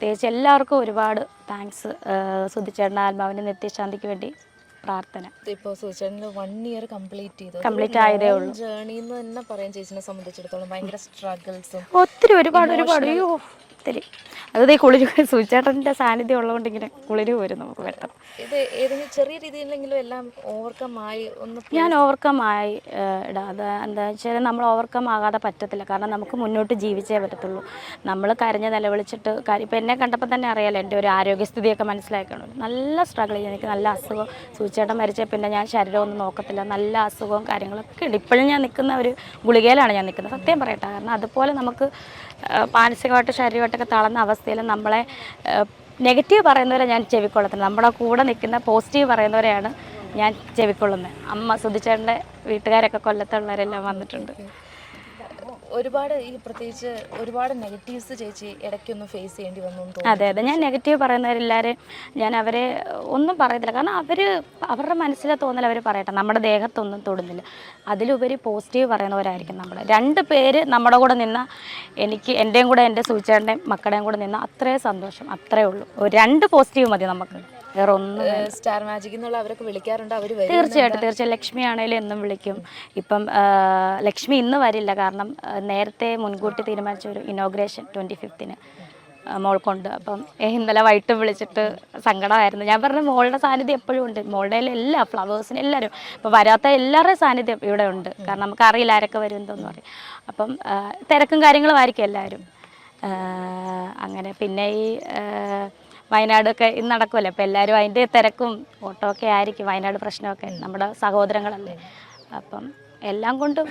പ്രത്യേകിച്ച് എല്ലാവർക്കും ഒരുപാട് താങ്ക്സ് സുധിച്ചേട്ടൻ ആത്മാവിന്റെ നിത്യശാന്തിക്ക് വേണ്ടി പ്രാർത്ഥന. ഇപ്പോൾ വൺ ഇയർ കംപ്ലീറ്റ് ചെയ്തു. Complete ആയതേ ഉള്ളൂ. ജേർണി എന്ന് തന്നെ പറയാൻ ചേച്ചിനെ സംബന്ധിച്ചിടത്തോളം. ഭയങ്കര സ്ട്രഗിൾസും ഒത്തിരി ഒരുപാട് ഒരുപാട്. ഒത്തിരി. അത് ഈ കുളിര് സാന്നിധ്യം ഉള്ളതുകൊണ്ട് ഇങ്ങനെ കുളിര് വരും നമുക്ക് പെട്ടെന്ന്. ഇത് ഏതെങ്കിലും ചെറിയ രീതിയിലെങ്കിലും എല്ലാം ഓവർകം ആയി ഒന്ന് ഞാൻ ഓവർകം ആയി ഇടാ അത് എന്താ വെച്ചാൽ നമ്മൾ ഓവർകം ആകാതെ പറ്റത്തില്ല. കാരണം നമുക്ക് മുന്നോട്ട് ജീവിച്ചേ പറ്റത്തുള്ളൂ. നമ്മൾ കരഞ്ഞ് നിലവിളിച്ചിട്ട് കാര്യം ഇപ്പം എന്നെ കണ്ടപ്പോൾ തന്നെ അറിയാലോ എന്റെ ഒരു ആരോഗ്യസ്ഥിതിയൊക്കെ മനസ്സിലാക്കണം നല്ല സ്ട്രഗിൾ ചെയ്യും എനിക്ക് നല്ല അസുഖം. സൂചേട്ടൻ മരിച്ച പിന്നെ ഞാൻ ശരീരമൊന്നും നോക്കത്തില്ല. നല്ല അസുഖവും കാര്യങ്ങളൊക്കെ ഉണ്ട്. ഇപ്പോഴും ഞാൻ നിൽക്കുന്ന ഒരു ഗുളികയിലാണ് ഞാൻ നിൽക്കുന്നത്. സത്യം പറയട്ടെ. കാരണം അതുപോലെ നമുക്ക് മാനസികമായിട്ട് ശരീരമായിട്ടൊക്കെ തളർന്ന അവസ്ഥയിൽ നമ്മളെ നെഗറ്റീവ് പറയുന്നവരെ ഞാൻ ചെവിക്കൊള്ളത്തില്ല. നമ്മുടെ കൂടെ നിൽക്കുന്ന പോസിറ്റീവ് പറയുന്നവരെയാണ് ഞാൻ ചെവിക്കൊള്ളുന്നത്. അമ്മ സുധിച്ചേട്ടന്റെ വീട്ടുകാരൊക്കെ കൊല്ലത്തുള്ളവരെല്ലാം വന്നിട്ടുണ്ട്. ഒരുപാട് ഈ പ്രത്യേകിച്ച് ഒരുപാട് നെഗറ്റീവ്സ് ചേച്ചി ഇടയ്ക്കൊന്ന് ഫേസ് ചെയ്യേണ്ടി വന്നു അതെ അതെ. ഞാൻ നെഗറ്റീവ് പറയുന്നവരെല്ലാവരും ഞാൻ അവരെ ഒന്നും പറയത്തില്ല. കാരണം അവർ അവരുടെ മനസ്സിലെ തോന്നൽ അവർ പറയട്ടെ. നമ്മുടെ ദേഹത്തൊന്നും തൊടുന്നില്ല. അതിലുപരി പോസിറ്റീവ് പറയുന്നവരായിരിക്കും നമ്മൾ രണ്ട് പേര് നമ്മുടെ കൂടെ നിന്ന എനിക്ക് എന്റെയും കൂടെ എന്റെ സൂചേട്ടന്റെയും മക്കളുടെയും കൂടെ നിന്ന അത്രേ സന്തോഷം. അത്രേ ഉള്ളൂ. രണ്ട് പോസിറ്റീവ് മതി നമുക്ക്. വേറെ ഒന്നും സ്റ്റാർ മാജിക് എന്നുള്ള അവരൊക്കെ വിളിക്കാറുണ്ട്. അവർ തീർച്ചയായിട്ടും തീർച്ചയായും ലക്ഷ്മി ആണെങ്കിലും എന്നും വിളിക്കും. ഇപ്പം ലക്ഷ്മി ഇന്ന് വരില്ല. കാരണം നേരത്തെ മുൻകൂട്ടി തീരുമാനിച്ച ഒരു ഇനോഗ്രേഷൻ ട്വന്റി ഫിഫ്തിന് മോൾക്കുണ്ട് അപ്പം ഇന്നലെ വൈകിട്ട് വിളിച്ചിട്ട് സങ്കടമായിരുന്നു. ഞാൻ പറഞ്ഞ മോളുടെ സാന്നിധ്യം എപ്പോഴും ഉണ്ട്. മോളുടെ എല്ലാ ഫ്ലവേഴ്സിനും എല്ലാവരും. ഇപ്പം വരാത്ത എല്ലാവരുടെയും സാന്നിധ്യം ഇവിടെ ഉണ്ട്. കാരണം നമുക്ക് അറിയില്ല ആരൊക്കെ വരും എന്തോന്ന് പറയും. അപ്പം തിരക്കും കാര്യങ്ങളും ആയിരിക്കും എല്ലാവരും. അങ്ങനെ. പിന്നെ ഈ വയനാടൊക്കെ ഇന്ന് നടക്കുമല്ലോ അപ്പോൾ എല്ലാവരും അതിന്റെ തിരക്കും ഓട്ടോ ഒക്കെ ആയിരിക്കും വയനാട് പ്രശ്നമൊക്കെ നമ്മുടെ സഹോദരങ്ങളല്ലേ? അപ്പം എല്ലാം കൊണ്ടും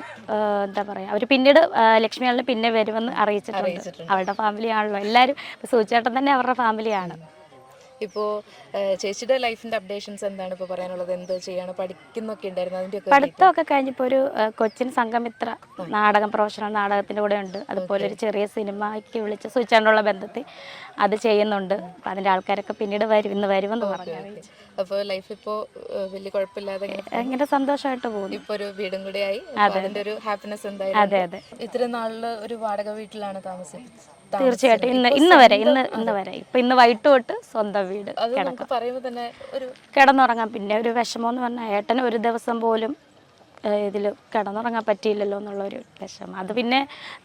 എന്താ പറയുക അവർ പിന്നീട് ലക്ഷ്മി ആളിന് പിന്നെ വരുമെന്ന് അറിയിച്ചിട്ടുണ്ട്. അവളുടെ അവരുടെ ഫാമിലി ആണല്ലോ എല്ലാവരും സൂചേട്ടൻ തന്നെ അവരുടെ ഫാമിലിയാണ് ഇപ്പോൾ ചേച്ചിയുടെ ലൈഫിന്റെ അപ്ഡേഷൻസ് എന്താണ് ഇപ്പോൾ പറയാനുള്ളത്? എന്ത് ചെയ്യാണ്? പഠിക്കുന്നൊക്കെ ഉണ്ടായിരുന്നു അതിന്റെ ഒക്കെ പഠിത്തമൊക്കെ കഴിഞ്ഞപ്പോൾ ഒരു കൊച്ചിൻ സംഘമിത്ര നാടകം പ്രൊഫഷണൽ നാടകത്തിന്റെ കൂടെ ഉണ്ട്. അതുപോലെ ഒരു ചെറിയ സിനിമയ്ക്ക് വിളിച്ച് സൂചിച്ചാണ്ടുള്ള ബന്ധത്തിൽ അത് ചെയ്യുന്നുണ്ട്. അപ്പം അതിന്റെ ആൾക്കാരൊക്കെ പിന്നീട് വരും ഇന്ന് വരുമെന്ന് പറഞ്ഞു അപ്പോൾ ലൈഫ് ഇപ്പോൾ വലിയ കുഴപ്പമില്ലാതെ ഇങ്ങനെ ഭയങ്കര സന്തോഷമായിട്ട് പോകുന്നു. ഇപ്പൊ ഒരു വീടും കൂടി ആയി. അപ്പൊ അതിന്റെ ഒരു ഹാപ്പിനെസ് എന്തായാലും അതെ. അതെ ഇത്ര നാളിൽ ഒരു വാടക വീട്ടിലാണ് താമസിച്ചത്. തീർച്ചയായിട്ടും. ഇന്ന് ഇന്ന് വരെ ഇന്ന് ഇന്ന് വരെ. ഇപ്പൊ ഇന്ന് വൈകിട്ട് തൊട്ട് സ്വന്തം വീട് കിടക്കും. കിടന്നുറങ്ങാം. പിന്നെ ഒരു വിഷമം എന്ന് പറഞ്ഞാൽ ഏട്ടന് ഒരു ദിവസം പോലും ഇതിൽ കിടന്നുറങ്ങാൻ പറ്റിയില്ലല്ലോ എന്നുള്ളൊരു വിഷമം. അത് പിന്നെ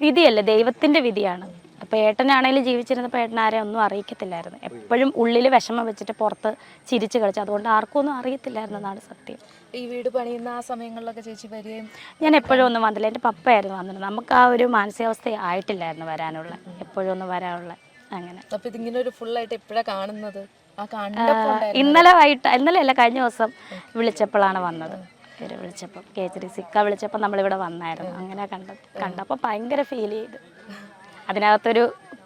വിധിയല്ലേ? ദൈവത്തിന്റെ വിധിയാണ്. അപ്പോൾ ഏട്ടനാണെങ്കിലും ജീവിച്ചിരുന്നപ്പോൾ ഏട്ടൻ ആരെ ഒന്നും അറിയിക്കത്തില്ലായിരുന്നു. എപ്പോഴും ഉള്ളിൽ വിഷമം വെച്ചിട്ട് പുറത്ത് ചിരിച്ചു കളിച്ചു. അതുകൊണ്ട് ആർക്കും ഒന്നും അറിയത്തില്ലായിരുന്നു എന്നാണ് സത്യം. ഈ വീട് പണിയുന്ന ആ സമയങ്ങളിലൊക്കെ ചേച്ചി വരികയും ഞാൻ എപ്പോഴും ഒന്നും വന്നില്ല. എന്റെ പപ്പയായിരുന്നു വന്നത്. നമുക്ക് ആ ഒരു മാനസികാവസ്ഥ ആയിട്ടില്ലായിരുന്നു വരാനുള്ള. എപ്പോഴും ഒന്നും വരാനുള്ള അങ്ങനെ. അപ്പോൾ ഇതിങ്ങനെ ഒരു ഫുൾ ആയിട്ട് എപ്പോഴാ കാണുന്നത്? ഇന്നലെ വൈകിട്ട് ഇന്നലെ അല്ല കഴിഞ്ഞ ദിവസം വിളിച്ചപ്പോഴാണ് വന്നത്. ഇവർ വിളിച്ചപ്പോൾ കേച്ചരി സിക്ക വിളിച്ചപ്പോൾ നമ്മളിവിടെ വന്നായിരുന്നു. അങ്ങനെ കണ്ട കണ്ടപ്പോൾ ഭയങ്കര ഫീൽ ചെയ്തു. അതിനകത്തൊരു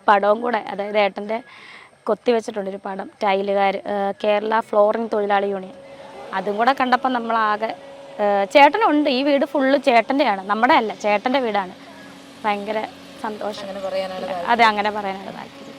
പടവും കൂടെ അതായത് ഏട്ടന്റെ കൊത്തി വെച്ചിട്ടുണ്ട് ഒരു പടം ടൈലുകാർ കേരള ഫ്ലോറിംഗ് തൊഴിലാളി യൂണിയൻ. അതും കൂടെ കണ്ടപ്പോൾ നമ്മളാകെ ചേട്ടനുണ്ട്. ഈ വീട് ഫുള്ള് ചേട്ടന്റെയാണ്. നമ്മുടെ അല്ല ചേട്ടന്റെ വീടാണ്. ഭയങ്കര സന്തോഷം. അതെ അങ്ങനെ പറയാനാണ് താല്പര്യം.